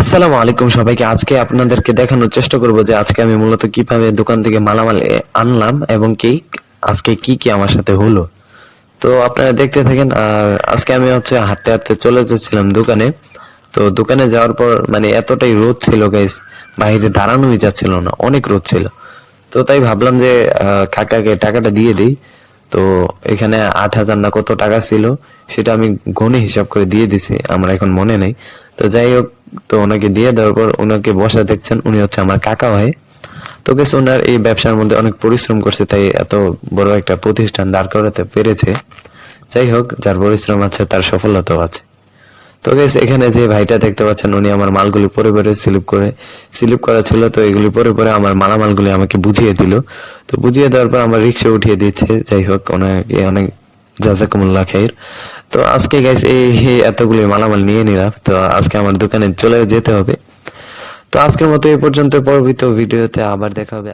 আসসালামু আলাইকুম সবাইকে। আজকে আপনাদেরকে দেখানোর চেষ্টা করব যে আজকে আমি মূলত কীভাবে দোকান থেকে মালামাল আনলাম এবং কি আজকে কি কি আমার সাথে হলো। তো আপনারা দেখতে থাকেন, আর আজকে আমি হচ্ছে হাঁটতে হাঁটতে চলে যাচ্ছিলাম দোকানে। তো দোকানে যাওয়ার পর মানে এতটাই রোদ ছিল গাইস বাইরে দাঁড়ানোই যাচ্ছিল না, অনেক রোদ ছিল। তো তাই ভাবলাম যে কাকাকে টাকাটা দিয়ে দিই। তো এখানে আট হাজার না কত টাকা ছিল, সেটা আমি গণে হিসাব করে দিয়ে দিছি, আমার এখন মনে নেই। তো যাই হোক, তো ওনাকে দিয়ে দেওয়ার পর ওনাকে বসা দেখছেন, উনি হচ্ছে আমার কাকা হয় তো গেছে ওনার এই ব্যবসার মধ্যে অনেক পরিশ্রম করছে, তাই এত বড় একটা প্রতিষ্ঠান দাঁড় করাতে পেরেছে। যাই হোক, যার পরিশ্রম আছে, তার সফলতাও আছে। তো গেছে এখানে যে ভাইটা দেখতে পাচ্ছেন, উনি আমার মালগুলি পরে পরে স্লিপ করে স্লিপ করা ছিল, তো এগুলি পরে পরে আমার মালামালগুলি আমাকে বুঝিয়ে দিল। তো বুঝিয়ে দেওয়ার পর আমার রিক্সা উঠিয়ে দিচ্ছে। যাই হোক, ওনাকে অনেক জাজাকুমুল্লাহ খাইর। তো আজকে গাইস এই এতগুলি মালামাল নিয়ে নিলাম। তো আজকে আমার দোকানে চলে যেতে হবে। তো আজকের মতো এই পর্যন্ত। পরবর্তী ভিডিওতে আবার দেখা হবে।